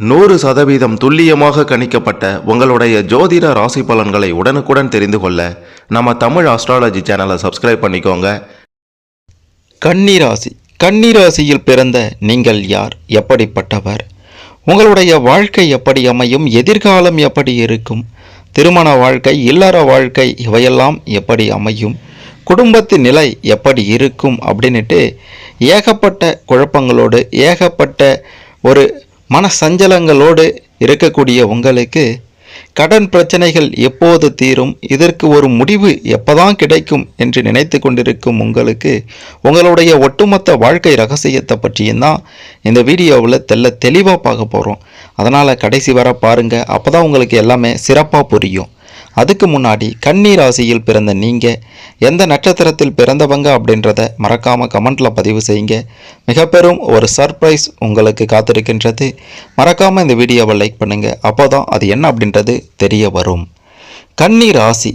நூறு சதவீதம் துல்லியமாக கணிக்கப்பட்ட உங்களுடைய ஜோதிட ராசி பலன்களை உடனுக்குடன் தெரிந்து கொள்ள நம்ம தமிழ் ஆஸ்ட்ராலஜி சேனலை சப்ஸ்கிரைப் பண்ணிக்கோங்க. கன்னிராசி கன்னிராசியில் பிறந்த நீங்கள் யார்? எப்படிப்பட்டவர்? உங்களுடைய வாழ்க்கை எப்படி அமையும்? எதிர்காலம் எப்படி இருக்கும்? திருமண வாழ்க்கை இல்லற வாழ்க்கை இவையெல்லாம் எப்படி அமையும்? குடும்பத்தின் நிலை எப்படி இருக்கும்? அப்படின்னுட்டு ஏகப்பட்ட குழப்பங்களோடு ஏகப்பட்ட ஒரு மன சஞ்சலங்களோடு இருக்கக்கூடிய உங்களுக்கு கடன் பிரச்சனைகள் எப்போது தீரும்? இதற்கு ஒரு முடிவு எப்போதான் கிடைக்கும் என்று நினைத்து கொண்டிருக்கும் உங்களுக்கு உங்களுடைய ஒட்டுமொத்த வாழ்க்கை ரகசியத்தை பற்றியும் தான் இந்த வீடியோவில் தெல்ல தெளிவாக பார்க்க போகிறோம் அதனால் கடைசி வர பாருங்கள் அப்போ தான் உங்களுக்கு எல்லாமே சிறப்பாக புரியும். அதுக்கு முன்னாடி கன்னி ராசியில் பிறந்த நீங்கள் எந்த நட்சத்திரத்தில் பிறந்தவங்க அப்படின்றத மறக்காமல் கமெண்ட்டில் பதிவு செய்யுங்க. மிக பெரும் ஒரு சர்ப்ரைஸ் உங்களுக்கு காத்திருக்கின்றது. மறக்காமல் இந்த வீடியோவை லைக் பண்ணுங்கள் அப்போ தான் அது என்ன அப்படின்றது தெரிய வரும். கன்னி ராசி.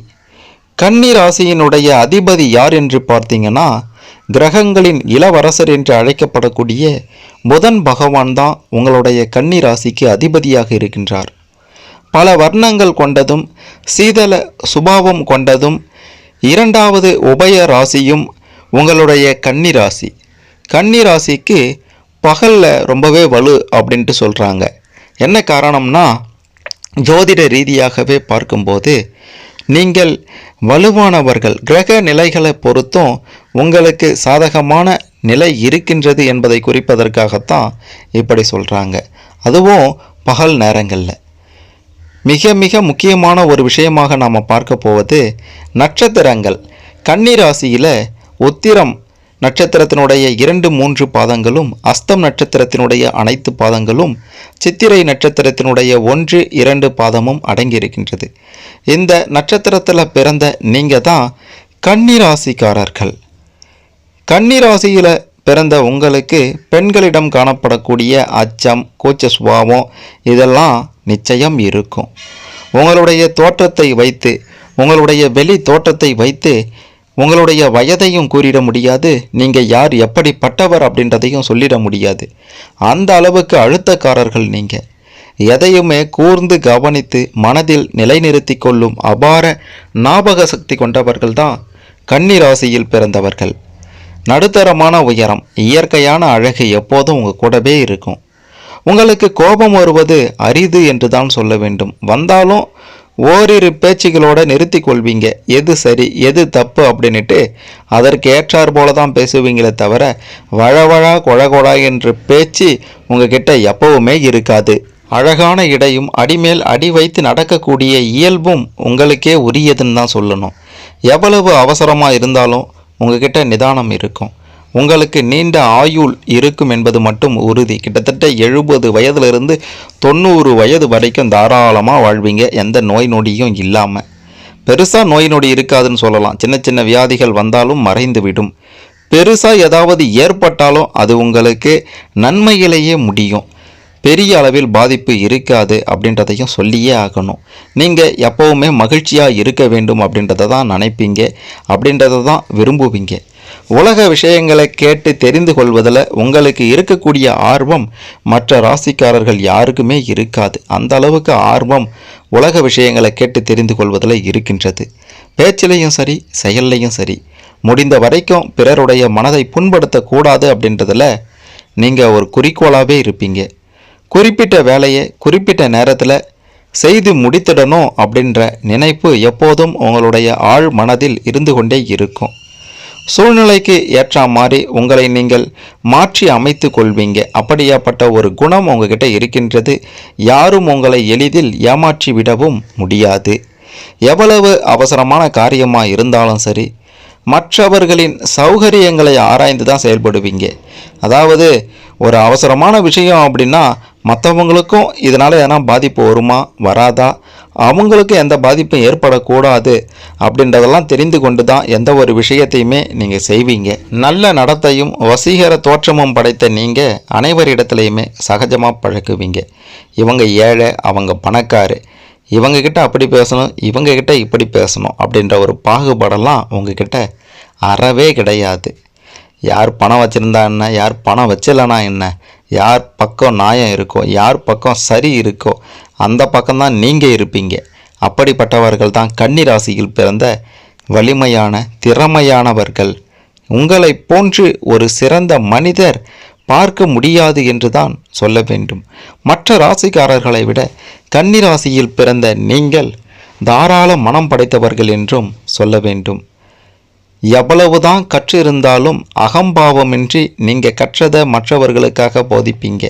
கன்னி ராசியினுடைய அதிபதி யார் என்று பார்த்தீங்கன்னா கிரகங்களின் இளவரசர் என்று அழைக்கப்படக்கூடிய புதன் பகவான் தான் உங்களுடைய கன்னி ராசிக்கு அதிபதியாக இருக்கின்றார். பல வர்ணங்கள் கொண்டதும் சீதள சுபாவம் கொண்டதும் இரண்டாவது உபய ராசியும் உங்களுடைய கன்னி ராசி. கன்னி ராசிக்கு பகலில் ரொம்பவே வலு அப்படின்ட்டு சொல்கிறாங்க என்ன காரணம்னா ஜோதிட ரீதியாகவே பார்க்கும்போது நீங்கள் வலுவானவர்கள் கிரக நிலைகளை பொறுத்தும் உங்களுக்கு சாதகமான நிலை இருக்கின்றது என்பதை குறிப்பதற்காகத்தான் இப்படி சொல்கிறாங்க அதுவும் பகல் நேரங்களில். மிக மிக முக்கியமான ஒரு விஷயமாக நாம் பார்க்க போவது நட்சத்திரங்கள். கன்னி ராசியில் உத்திரம் நட்சத்திரத்தினுடைய இரண்டு மூன்று பாதங்களும் அஸ்தம் நட்சத்திரத்தினுடைய அனைத்து பாதங்களும் சித்திரை நட்சத்திரத்தினுடைய ஒன்று இரண்டு பாதமும் அடங்கியிருக்கின்றது. இந்த நட்சத்திரத்தில் பிறந்த நீங்கள் தான் கன்னிராசிக்காரர்கள். கன்னிராசியில் பிறந்த உங்களுக்கு பெண்களிடம் காணப்படக்கூடிய அச்சம் கூச்ச சுபாவம் இதெல்லாம் நிச்சயம் இருக்கும். உங்களுடைய தோற்றத்தை வைத்து உங்களுடைய வெளி தோற்றத்தை வைத்து உங்களுடைய வயதையும் கூறிட முடியாது. நீங்கள் யார் எப்படிப்பட்டவர் அப்படின்றதையும் சொல்லிட முடியாது. அந்த அளவுக்கு அழுத்தக்காரர்கள் நீங்கள் எதையுமே கூர்ந்து கவனித்து மனதில் நிலைநிறுத்தி கொள்ளும் அபார ஞாபக சக்தி கொண்டவர்கள் தான் கன்னி ராசியில் பிறந்தவர்கள். நடுத்தரமான உயரம் இயற்கையான அழகு எப்போதும் உங்கள் கூடவே இருக்கும். உங்களுக்கு கோபம் வருவது அரிது என்று தான் சொல்ல வேண்டும். வந்தாலும் ஓரிரு பேச்சுகளோட நிறுத்தி கொள்வீங்க. எது சரி எது தப்பு அப்படின்னுட்டு அதற்கு ஏற்றார் போல தான் பேசுவீங்களே தவிர வழவழா கொழகொழா என்று பேச்சு உங்ககிட்ட எப்பவுமே இருக்காது. அழகான இடையும் அடிமேல் அடி வைத்து நடக்கக்கூடிய இயல்பும் உங்களுக்கே உரியதுன்னு தான் சொல்லணும். எவ்வளவு அவசரமாக இருந்தாலும் உங்ககிட்ட நிதானம் இருக்கும். உங்களுக்கு நீண்ட ஆயுள் இருக்கும் என்பது மட்டும் உறுதி. கிட்டத்தட்ட எழுபது வயதிலிருந்து தொண்ணூறு வயது வரைக்கும் தாராளமாக வாழ்வீங்க. எந்த நோய் நொடியும் இல்லாமல் பெருசாக நோய் நொடி இருக்காதுன்னு சொல்லலாம். சின்ன சின்ன வியாதிகள் வந்தாலும் மறைந்து விடும். பெருசாக ஏதாவது ஏற்பட்டாலும் அது உங்களுக்கு நன்மையிலேயே முடியும். பெரிய அளவில் பாதிப்பு இருக்காது அப்படின்றதையும் சொல்லியே ஆகணும். நீங்கள் எப்போவுமே மகிழ்ச்சியாக இருக்க வேண்டும் அப்படின்றத தான் நினைப்பீங்க அப்படின்றத தான் விரும்புவீங்க. உலக விஷயங்களை கேட்டு தெரிந்து கொள்வதில் உங்களுக்கு இருக்கக்கூடிய ஆர்வம் மற்ற ராசிக்காரர்கள் யாருக்குமே இருக்காது. அந்த அளவுக்கு ஆர்வம் உலக விஷயங்களை கேட்டு தெரிந்து கொள்வதில் இருக்கின்றது. பேச்சிலையும் சரி செயல்லையும் சரி முடிந்த வரைக்கும் பிறருடைய மனதை புண்படுத்தக்கூடாது அப்படின்றதில் நீங்கள் ஒரு குறிக்கோளாகவே இருப்பீங்க. குறிப்பிட்ட வேலையை குறிப்பிட்ட நேரத்தில் செய்து முடித்திடணும் அப்படின்ற நினைப்பு எப்போதும் உங்களுடைய ஆழ் மனதில் இருந்து கொண்டே இருக்கும். சூழ்நிலைக்கு ஏற்ற மாதிரி உங்களை நீங்கள் மாற்றி அமைத்து கொள்வீங்க. அப்படியாப்பட்ட ஒரு குணம் உங்ககிட்ட இருக்கின்றது. யாரும் உங்களை எளிதில் ஏமாற்றி விடவும் முடியாது. எவ்வளவு அவசரமான காரியமாக இருந்தாலும் சரி மற்றவர்களின் சௌகரியங்களை ஆராய்ந்து தான் செயல்படுவீங்க. அதாவது ஒரு அவசரமான விஷயம் அப்படின்னா மற்றவங்களுக்கும் இதனால் எதனா பாதிப்பு வருமா? வராதா? அவங்களுக்கு எந்த பாதிப்பும் ஏற்படக்கூடாது அப்படின்றதெல்லாம் தெரிந்து கொண்டு தான் எந்த ஒரு விஷயத்தையுமே நீங்கள் செய்வீங்க. நல்ல நடத்தையும் வசீகர தோற்றமும் படைத்த நீங்கள் அனைவரிடத்துலையுமே சகஜமாக பழக்குவீங்க இவங்க ஏழை அவங்க பணக்காரு. இவங்கக்கிட்ட அப்படி பேசணும் இவங்கக்கிட்ட இப்படி பேசணும் அப்படின்ற ஒரு பாகுபாடெல்லாம் உங்ககிட்ட அறவே கிடையாது. யார் பணம் வச்சுருந்தா என்ன? யார் பணம் வச்சிடலனா என்ன? யார் பக்கம் நியாயம் இருக்கோ யார் பக்கம் சரி இருக்கோ அந்த பக்கம்தான் நீங்கள் இருப்பீங்க. அப்படிப்பட்டவர்கள் தான் கன்னிராசியில் பிறந்த வலிமையான திறமையானவர்கள். உங்களை போன்று ஒரு சிறந்த மனிதர் பார்க்க முடியாது என்று தான் சொல்ல வேண்டும். மற்ற ராசிக்காரர்களை விட கன்னிராசியில் பிறந்த நீங்கள் தாராள மனம் படைத்தவர்கள் என்றும் சொல்ல வேண்டும். எவ்வளவுதான் கற்றிருந்தாலும் அகம்பாவமின்றி நீங்கள் கற்றதை மற்றவர்களுக்காக போதிப்பீங்க.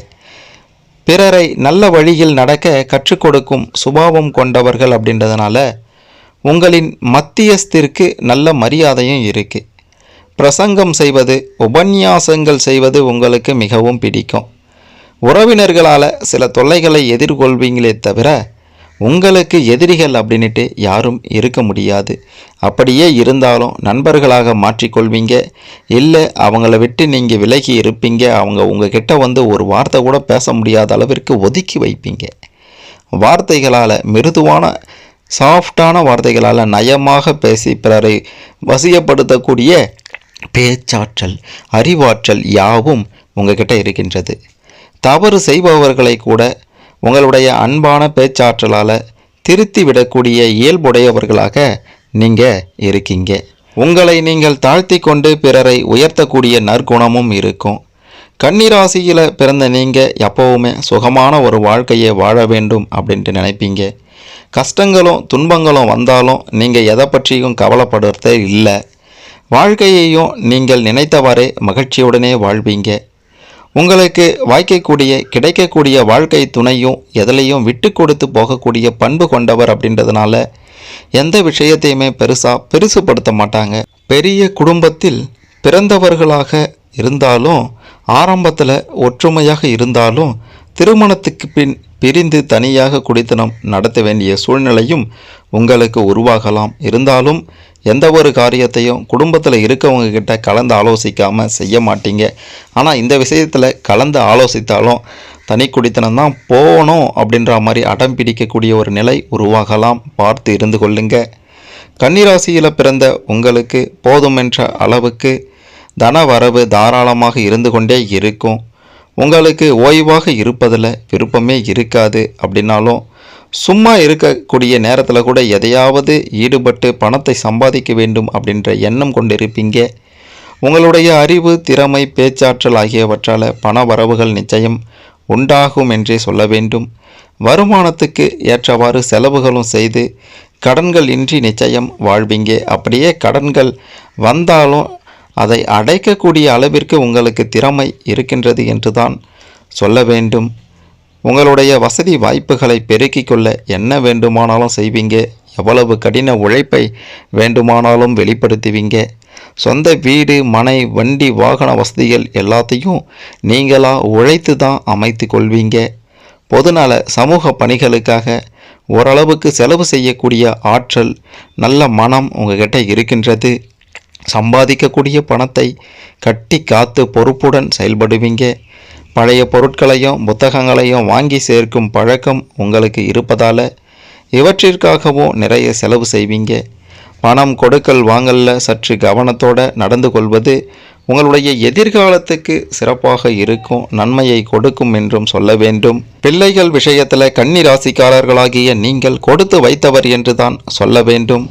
பிறரை நல்ல வழியில் நடக்க கற்றுக் கொடுக்கும் சுபாவம் கொண்டவர்கள் அப்படின்றதுனால உங்களின் மத்தியஸ்திற்கு நல்ல மரியாதையும் இருக்கு. பிரசங்கம் செய்வது உபன்யாசங்கள் செய்வது உங்களுக்கு மிகவும் பிடிக்கும். உறவினர்களால் சில தொல்லைகளை எதிர்கொள்வீங்களே தவிர உங்களுக்கு எதிரிகள் அப்படின்ட்டு யாரும் இருக்க முடியாது. அப்படியே இருந்தாலும் நண்பர்களாக மாற்றிக்கொள்வீங்க. இல்லை அவங்கள விட்டு நீங்கள் விலகி இருப்பீங்க. அவங்க உங்ககிட்ட வந்து ஒரு வார்த்தை கூட பேச முடியாத அளவிற்கு ஒதுக்கி வைப்பீங்க. வார்த்தைகளால் மிருதுவான சாஃப்டான வார்த்தைகளால் நயமாக பேசி பிறரை வசியப்படுத்தக்கூடிய பேச்சாற்றல் அறிவாற்றல் யாவும் உங்ககிட்ட இருக்கின்றது. தவறு செய்பவர்களை கூட உங்களுடைய அன்பான பேச்சாற்றலால் திருத்தி விடக்கூடிய இயல்புடையவர்களாக நீங்கள் இருக்கீங்க. உங்களை நீங்கள் தாழ்த்தி கொண்டு பிறரை உயர்த்தக்கூடிய நற்குணமும் இருக்கும். கன்னிராசியில் பிறந்த நீங்கள் எப்போவுமே சுகமான ஒரு வாழ்க்கையை வாழ வேண்டும் அப்படின்ட்டு நினைப்பீங்க. கஷ்டங்களும் துன்பங்களும் வந்தாலும் நீங்கள் எதை பற்றியும் கவலைப்படுறதே இல்லை. வாழ்க்கையையும் நீங்கள் நினைத்தவாறே மகிழ்ச்சியுடனே வாழ்வீங்க. உங்களுக்கு வாய்க்கக்கூடிய கிடைக்கக்கூடிய வாழ்க்கை துணையும் எதிலையும் விட்டு கொடுத்து போகக்கூடிய பண்பு கொண்டவர் அப்படின்றதுனால எந்த விஷயத்தையுமே பெருசாக பெருசுப்படுத்த மாட்டாங்க. பெரிய குடும்பத்தில் பிறந்தவர்களாக இருந்தாலும் ஆரம்பத்தில் ஒற்றுமையாக இருந்தாலும் திருமணத்துக்கு பின் பிரிந்து தனியாக குடித்தனம் நடத்த வேண்டிய சூழ்நிலையும் உங்களுக்கு உருவாகலாம். இருந்தாலும் எந்த ஒரு காரியத்தையும் குடும்பத்தில் இருக்கவங்க கிட்ட கலந்து ஆலோசிக்காமல் செய்ய மாட்டீங்க. ஆனால் இந்த விஷயத்தில் கலந்து ஆலோசித்தாலும் தனி குடித்தனம் தான் போகணும் அப்படின்ற மாதிரி அடம் பிடிக்கக்கூடிய ஒரு நிலை உருவாகலாம். பார்த்து இருந்து கொள்ளுங்க. கன்னிராசியில் பிறந்த உங்களுக்கு போதுமென்ற அளவுக்கு தன வரவு தாராளமாக இருந்து கொண்டே இருக்கும். உங்களுக்கு ஓய்வாக இருப்பதில் விருப்பமே இருக்காது. அப்படின்னாலும் சும்மா இருக்கக்கூடிய நேரத்தில் கூட எதையாவது ஈடுபட்டு பணத்தை சம்பாதிக்க வேண்டும் அப்படின்ற எண்ணம் கொண்டிருப்பீங்க. உங்களுடைய அறிவு திறமை பேச்சாற்றல் ஆகியவற்றால் பண வரவுகள் நிச்சயம் உண்டாகும் என்றே சொல்ல வேண்டும். வருமானத்துக்கு ஏற்றவாறு செலவுகளும் செய்து கடன்கள் இன்றி நிச்சயம் வாழ்வீங்க. அப்படியே கடன்கள் வந்தாலும் அதை அடைக்கக்கூடிய அளவிற்கு உங்களுக்கு திறமை இருக்கின்றது என்று தான் சொல்ல வேண்டும். உங்களுடைய வசதி வாய்ப்புகளை பெருக்கிக் கொள்ள என்ன வேண்டுமானாலும் செய்வீங்க. எவ்வளவு கடின உழைப்பை வேண்டுமானாலும் வெளிப்படுத்துவீங்க. சொந்த வீடு மனை வண்டி வாகன வசதிகள் எல்லாத்தையும் நீங்களா உழைத்து தான் அமைத்து கொள்வீங்க. பொதுநல சமூக பணிகளுக்காக ஓரளவுக்கு செலவு செய்யக்கூடிய ஆற்றல் நல்ல மனம் உங்ககிட்ட இருக்கின்றது. சம்பாதிக்கக்கூடிய பணத்தை கட்டி காத்து பொறுப்புடன் செயல்படுவீங்க. பழைய பொருட்களையும் புத்தகங்களையும் வாங்கி சேர்க்கும் பழக்கம் உங்களுக்கு இருப்பதால் இவற்றிற்காகவும் நிறைய செலவு செய்வீங்க. பணம் கொடுக்கல் வாங்கல்ல சற்று கவனத்தோடு நடந்து கொள்வது உங்களுடைய எதிர்காலத்துக்கு சிறப்பாக இருக்கும் நன்மையை கொடுக்கும் என்றும் சொல்ல வேண்டும். பிள்ளைகள் விஷயத்தில் கன்னி ராசிக்காரர்களாகிய நீங்கள் கொடுத்து வைத்தவர் என்று தான் சொல்ல வேண்டும்.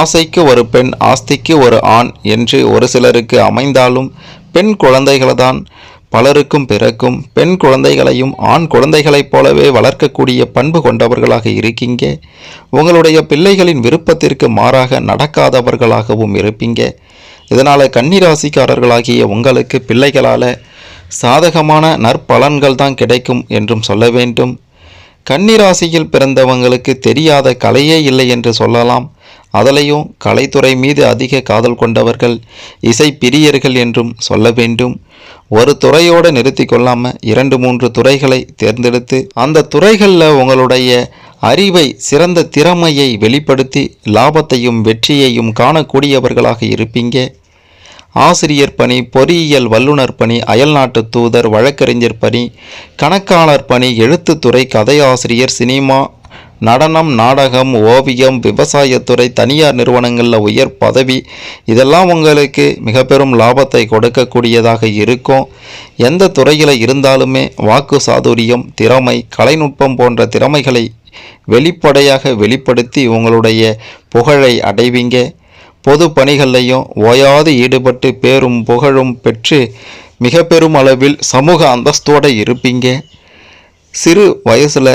ஆசைக்கு ஒரு பெண் ஆஸ்திக்கு ஒரு ஆண் என்று ஒரு சிலருக்கு அமைந்தாலும் பெண் குழந்தைகளை தான் பலருக்கும் பிறக்கும் பெண் குழந்தைகளையும் ஆண் குழந்தைகளைப் போலவே வளர்க்கக்கூடிய பண்பு கொண்டவர்களாக இருக்கீங்க. உங்களுடைய பிள்ளைகளின் விருப்பத்திற்கு மாறாக நடக்காதவர்களாகவும் இருப்பீங்க. இதனால் கன்னிராசிக்காரர்களாகிய உங்களுக்கு பிள்ளைகளால் சாதகமான நற்பலன்கள் தான் கிடைக்கும் என்றும் சொல்ல வேண்டும். கன்னிராசியில் பிறந்தவங்களுக்கு தெரியாத கலையே இல்லை என்று சொல்லலாம். அதிலையும் கலைத்துறை மீது அதிக காதல் கொண்டவர்கள் இசை பிரியர்கள் என்றும் சொல்ல வேண்டும். ஒரு துறையோடு நிறுத்தி கொள்ளாமல் இரண்டு மூன்று துறைகளை தேர்ந்தெடுத்து அந்த துறைகளில் உங்களுடைய அறிவை சிறந்த திறமையை வெளிப்படுத்தி லாபத்தையும் வெற்றியையும் காணக்கூடியவர்களாக இருப்பீங்க. ஆசிரியர் பணி பொறியியல் வல்லுநர் பணி அயல்நாட்டு தூதர் வழக்கறிஞர் பணி கணக்காளர் பணி எழுத்துத்துறை கதையாசிரியர் சினிமா நடனம் நாடகம் ஓவியம் விவசாயத்துறை தனியார் நிறுவனங்களில் உயர் பதவி இதெல்லாம் உங்களுக்கு மிக பெரும் லாபத்தை கொடுக்கக்கூடியதாக இருக்கும். எந்த துறையில் இருந்தாலுமே வாக்கு சாதுரியம் திறமை கலைநுட்பம் போன்ற திறமைகளை வெளிப்படையாக வெளிப்படுத்தி உங்களுடைய புகழை அடைவீங்க. பொது பணிகள்லையும் ஓயாது ஈடுபட்டு பேரும் புகழும் பெற்று மிக பெரும் அளவில் சமூக அந்தஸ்தோடு இருப்பீங்க. சிறு வயசில்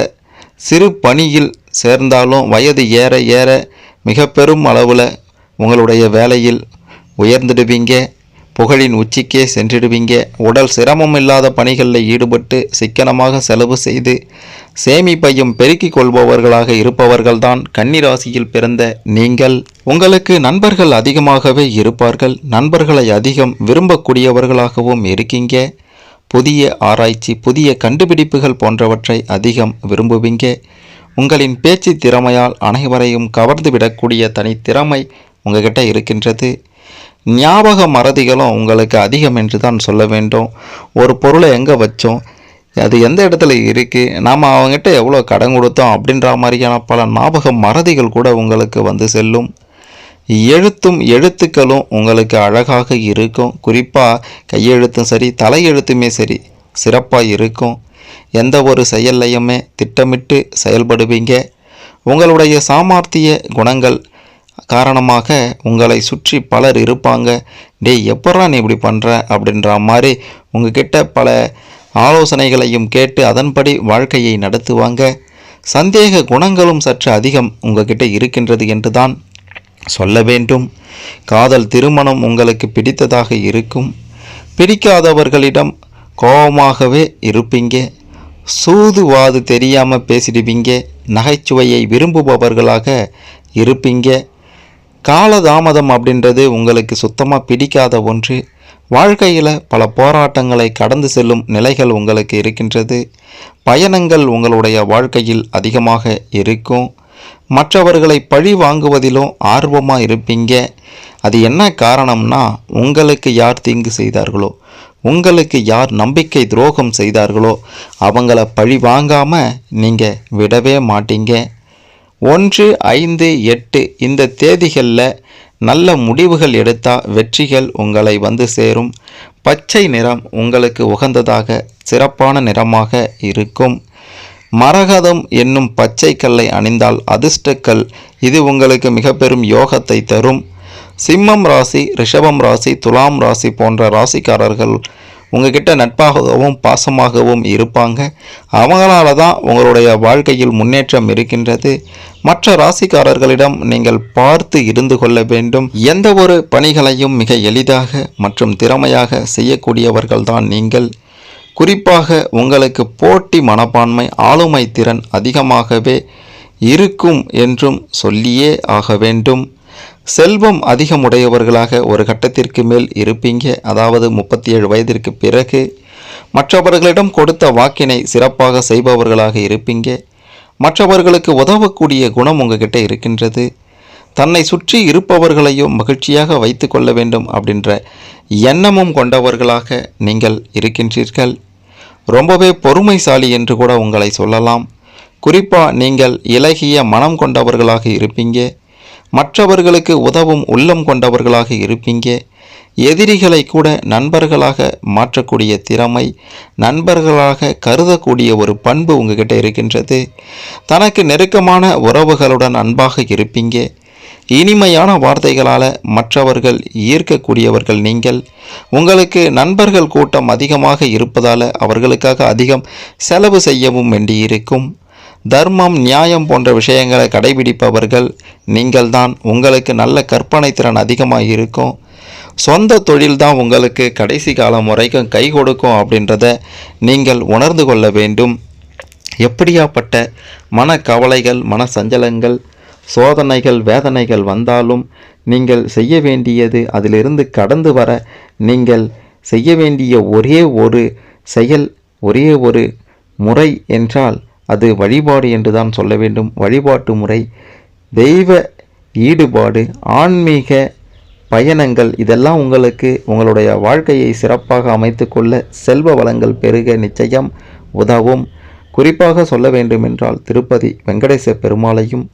சிறு பணியில் சேர்ந்தாலும் வயது ஏற ஏற மிக பெரும் அளவில் உங்களுடைய வேலையில் உயர்ந்துடுவீங்க புகழின் உச்சிக்கே சென்றிடுவீங்க. உடல் சிரமம் இல்லாத பணிகளில் ஈடுபட்டு சிக்கனமாக செலவு செய்து சேமிப்பையும் பெருக்கிக் கொள்பவர்களாக இருப்பவர்கள்தான் கன்னிராசியில் பிறந்த நீங்கள். உங்களுக்கு நண்பர்கள் அதிகமாகவே இருப்பார்கள். நண்பர்களை அதிகம் விரும்பக்கூடியவர்களாகவும் இருக்கீங்க. புதிய ஆராய்ச்சி புதிய கண்டுபிடிப்புகள் போன்றவற்றை அதிகம் விரும்புவீங்க. உங்களின் பேச்சு திறமையால் அனைவரையும் கவர்ந்து விடக்கூடிய தனித்திறமை உங்ககிட்ட இருக்கின்றது. ஞாபக மறதிகளும் உங்களுக்கு அதிகம் என்று தான் சொல்ல வேண்டும். ஒரு பொருளை எங்கே வச்சோம்? அது எந்த இடத்துல இருக்குது நாம் அவங்ககிட்ட எவ்வளோ கடன் கொடுத்தோம்? அப்படின்ற மாதிரியான பல ஞாபக மறதிகள் கூட உங்களுக்கு வந்து செல்லும். எழுத்தும் எழுத்துக்களும் உங்களுக்கு அழகாக இருக்கும். குறிப்பாக கையெழுத்தும் சரி தலையெழுத்துமே சரி சிறப்பாக இருக்கும். எந்த ஒரு செயல்லையுமே திட்டமிட்டு செயல்படுவீங்க. உங்களுடைய சாமர்த்திய குணங்கள் காரணமாக உங்களை சுற்றி பலர் இருப்பாங்க. டேய் எப்பட்றா நீ இப்படி பண்ணுற அப்படின்ற மாதிரி உங்ககிட்ட பல ஆலோசனைகளையும் கேட்டு அதன்படி வாழ்க்கையை நடத்துவாங்க. சந்தேக குணங்களும் சற்று அதிகம் உங்ககிட்ட இருக்கின்றது என்று தான் சொல்ல வேண்டும். காதல் திருமணம் உங்களுக்கு பிடித்ததாக இருக்கும். பிடிக்காதவர்களிடம் கோபமாகவே இருப்பீங்க. சூதுவாது தெரியாமல் பேசிடுவீங்க. நகைச்சுவையை விரும்புபவர்களாக இருப்பீங்க. காலதாமதம் அப்படின்றது உங்களுக்கு சுத்தமாக பிடிக்காத ஒன்று. வாழ்க்கையில் பல போராட்டங்களை கடந்து செல்லும் நிலைகள் உங்களுக்கு இருக்கின்றது. பயணங்கள் உங்களுடைய வாழ்க்கையில் அதிகமாக இருக்கும். மற்றவர்களை பழி வாங்குவதிலும் ஆர்வமாக இருப்பீங்க? அது என்ன காரணம்னா உங்களுக்கு யார் தீங்கு செய்தார்களோ உங்களுக்கு யார் நம்பிக்கை துரோகம் செய்தார்களோ அவங்கள பழி வாங்காமல் நீங்கள் விடவே மாட்டீங்க. ஒன்று ஐந்து எட்டு இந்த தேதிகளில் நல்ல முடிவுகள் எடுத்தால் வெற்றிகள் உங்களை வந்து சேரும். பச்சை நிறம் உங்களுக்கு உகந்ததாக சிறப்பான நிறமாக இருக்கும். மரகதம் என்னும் பச்சை கல்லை அணிந்தால் அதிர்ஷ்டக்கல் இது உங்களுக்கு மிக பெரும் யோகத்தை தரும். சிம்மம் ராசி ரிஷபம் ராசி துலாம் ராசி போன்ற ராசிக்காரர்கள் உங்ககிட்ட நட்பாகவும் பாசமாகவும் இருப்பாங்க. அவங்களால தான் உங்களுடைய வாழ்க்கையில் முன்னேற்றம் இருக்கின்றது. மற்ற ராசிக்காரர்களிடம் நீங்கள் பார்த்து இருந்து கொள்ள வேண்டும். எந்த ஒரு பணிகளையும் மிக எளிதாக மற்றும் திறமையாக செய்யக்கூடியவர்கள்தான் நீங்கள். குறிப்பாக உங்களுக்கு போட்டி மனப்பான்மை ஆளுமை திறன் அதிகமாகவே இருக்கும் என்றும் சொல்லியே ஆக வேண்டும். செல்வம் அதிகமுடையவர்களாக ஒரு கட்டத்திற்கு மேல் இருப்பீங்க. அதாவது முப்பத்தி ஏழு வயதிற்கு பிறகு மற்றவர்களிடம் கொடுத்த வாக்கினை சிறப்பாக செய்பவர்களாக இருப்பீங்க. மற்றவர்களுக்கு உதவக்கூடிய குணம் உங்ககிட்ட இருக்கின்றது. தன்னை சுற்றி இருப்பவர்களையும் மகிழ்ச்சியாக வைத்து கொள்ள வேண்டும் அப்படின்ற எண்ணமும் கொண்டவர்களாக நீங்கள் இருக்கின்றீர்கள். ரொம்பவே பொறுமைசாலி என்று கூட உங்களை சொல்லலாம். குறிப்பாக நீங்கள் இலகிய மனம் கொண்டவர்களாக இருப்பீங்க. மற்றவர்களுக்கு உதவும் உள்ளம் கொண்டவர்களாக இருப்பீங்க. எதிரிகளை கூட நண்பர்களாக மாற்றக்கூடிய திறமை நண்பர்களாக கருதக்கூடிய ஒரு பண்பு உங்ககிட்ட இருக்கின்றது. தனக்கு நெருக்கமான உறவுகளுடன் அன்பாக இருப்பீங்க. இனிமையான வார்த்தைகளால் மற்றவர்கள் ஈர்க்கக்கூடியவர்கள் நீங்கள். உங்களுக்கு நண்பர்கள் கூட்டம் அதிகமாக இருப்பதால் அவர்களுக்காக அதிகம் செலவு செய்யவும் வேண்டியிருக்கும். தர்மம் நியாயம் போன்ற விஷயங்களை கடைபிடிப்பவர்கள் நீங்கள்தான். உங்களுக்கு நல்ல கற்பனை திறன் அதிகமாக இருக்கும். சொந்த தொழில் தான் உங்களுக்கு கடைசி காலம் வரைக்கும் கை கொடுக்கும் அப்படின்றத நீங்கள் உணர்ந்து கொள்ள வேண்டும். எப்படியாப்பட்ட மனக்கவலைகள் மன சஞ்சலங்கள் சோதனைகள் வேதனைகள் வந்தாலும் நீங்கள் செய்ய வேண்டியது அதிலிருந்து கடந்து வர நீங்கள் செய்ய வேண்டிய ஒரே ஒரு செயல் ஒரே ஒரு முறை என்றால் அது வழிபாடு என்று தான் சொல்ல வேண்டும். வழிபாட்டு முறை தெய்வ ஈடுபாடு ஆன்மீக பயணங்கள் இதெல்லாம் உங்களுக்கு உங்களுடைய வாழ்க்கையை சிறப்பாக அமைத்துக்கொள்ள செல்வ வளங்கள் பெருக நிச்சயம் உதவும். குறிப்பாக சொல்ல வேண்டுமென்றால் திருப்பதி வெங்கடேச பெருமாளையும்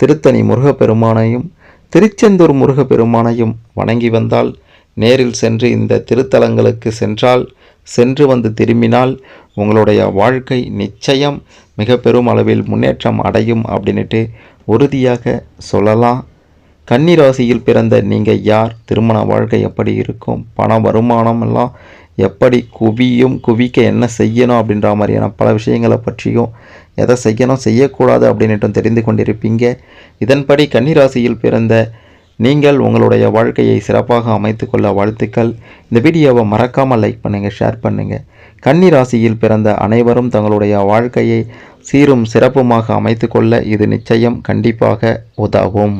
திருத்தணி முருகப்பெருமானையும் திருச்செந்தூர் முருகப்பெருமானையும் வணங்கி வந்தால் நேரில் சென்று இந்த திருத்தலங்களுக்கு சென்றால் சென்று வந்து திரும்பினால் உங்களுடைய வாழ்க்கை நிச்சயம் மிக பெரும் அளவில் முன்னேற்றம் அடையும் அப்படின்ட்டு உறுதியாக சொல்லலாம். கன்னிராசியில் பிறந்த நீங்கள் யார்? திருமண வாழ்க்கை எப்படி இருக்கும்? பண வருமானம் எல்லாம் எப்படி குவியும் குவிக்க என்ன செய்யணும் அப்படின்ற மாதிரியான பல விஷயங்களை பற்றியும் எதை செய்யணும் செய்யக்கூடாது அப்படின்னுட்டும் தெரிந்து கொண்டிருப்பீங்க. இதன்படி கன்னி ராசியில் பிறந்த நீங்கள் உங்களுடைய வாழ்க்கையை சிறப்பாக அமைத்துக்கொள்ள வாழ்த்துக்கள். இந்த வீடியோவை மறக்காமல் லைக் பண்ணுங்கள் ஷேர் பண்ணுங்கள் கன்னி ராசியில் பிறந்த அனைவரும் தங்களுடைய வாழ்க்கையை சீரும் சிறப்புமாக அமைத்துக்கொள்ள இது நிச்சயம் கண்டிப்பாக உதவும்.